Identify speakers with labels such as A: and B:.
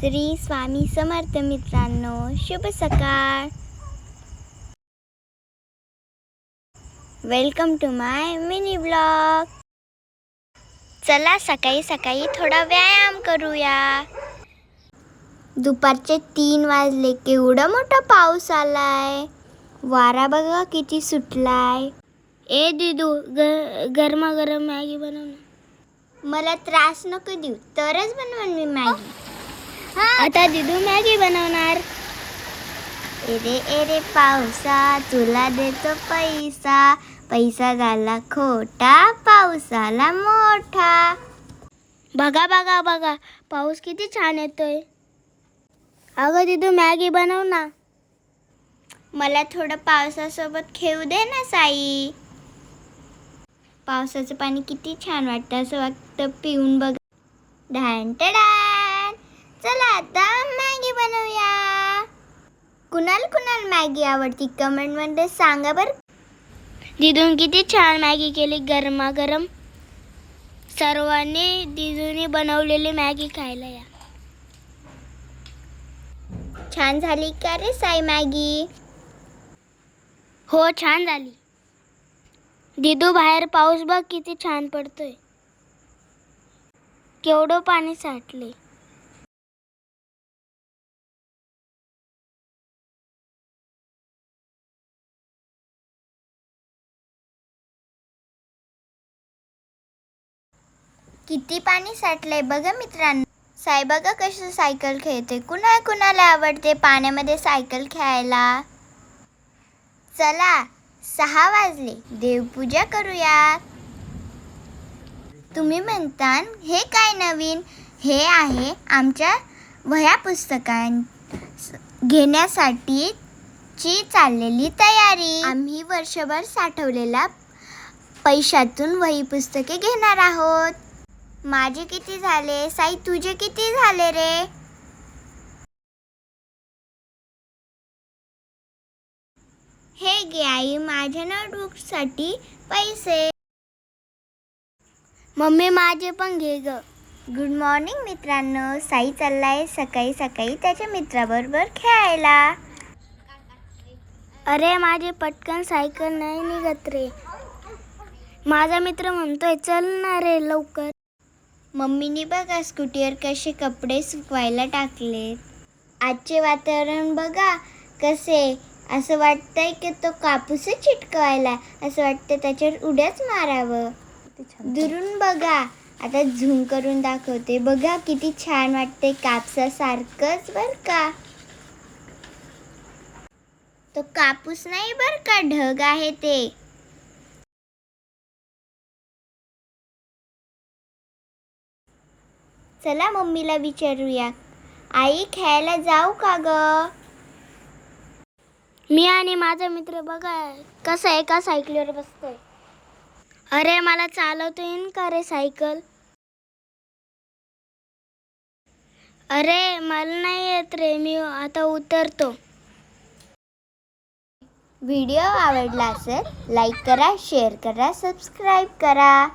A: श्री स्वामी समर्थ मित्रांनो शुभ सकाळ. Welcome to my mini blog चला सकाळी सकाळी थोडा व्यायाम करूया. दुपारचे तीन वाजले केवढा मोठा पाऊस आलाय. वारा बघा किती सुटलाय. ए दिदू ग गरमागरम मॅगी बनव ना. मला त्रास नको देऊ तरच बनवून मी मॅगी. आता दिदू मॅगी बनवणार. एरे एरे पावसा तुला देतो पैसा. पैसा झाला खोटा पाऊस आला मोठा. बघा बघा बघा पाऊस किती छान येतोय. अगं दिदू मॅगी बनव ना. मला थोडं पावसासोबत खेळू दे ना साई. पावसाचं पाणी किती छान वाटतं असं वाटतं पिऊन बघ. ढान टडान चला आता मॅगी बनवूया. कुणाल कुणाल मॅगी आवडती? कमेंटमध्ये सांगा बरं. दिदून किती छान मॅगी केली गरमागरम. सर्वांनी दिदूने बनवलेली मॅगी खायला या. छान झाली का रे साई मॅगी? हो छान झाली. दिदू बाहेर पाऊस बघ किती छान पडतोय. केवढं पाणी साठले किती पाणी साठलंय बघा मित्रांनो. साई बघा कसं सायकल खेळते. कुणा कुणाला आवडते पाण्यामध्ये सायकल खेळायला? चला सहा वाजले. देवपूजा करूया तुम्ही म्हणता हे काय नवीन? हे आहे आमच्या वह्या पुस्तकां घेण्यासाठी ची चाललेली तयारी. आम्ही वर्षभर साठवलेल्या पैशातून वही पुस्तके घेणार आहोत. माझे किती झाले? साई तुझे किती झाले रे? हे घे आई माझ्या नोटबुकसाठी पैसे. मम्मी माझे पण घे ग. गुड मॉर्निंग मित्रांनो. साई चाललाय सकाळी सकाळी त्याच्या मित्राबरोबर खेळायला. अरे माझे पटकन सायकल नाही निघत रे. माझा मित्र म्हणतोय चल ना रे लवकर. मम्मीने बघा स्कूटीवर कसे कपडे सुकवायला टाकले आजचे वातावरण बघा कसे. असं वाटतंय की तो कापूसच चिटकवायला. असं वाटतं त्याच्यावर उड्याच मारावं. दुरून बघा. आता झूम करून दाखवते. बघा किती छान वाटते कापसासारखंच बर का. तो कापूस नाही बर का. ढग आहे ते. चला मम्मीला विचारूया. आई खेळायला जाऊ का ग? मी आणि माझा मित्र बघा कसा एका सायकलीवर बसतोय? अरे मला चालवता येईन का रे सायकल? अरे मला नाही येत रे मी आता उतरतो. व्हिडिओ आवडला असेल लाईक करा शेअर करा सबस्क्राईब करा.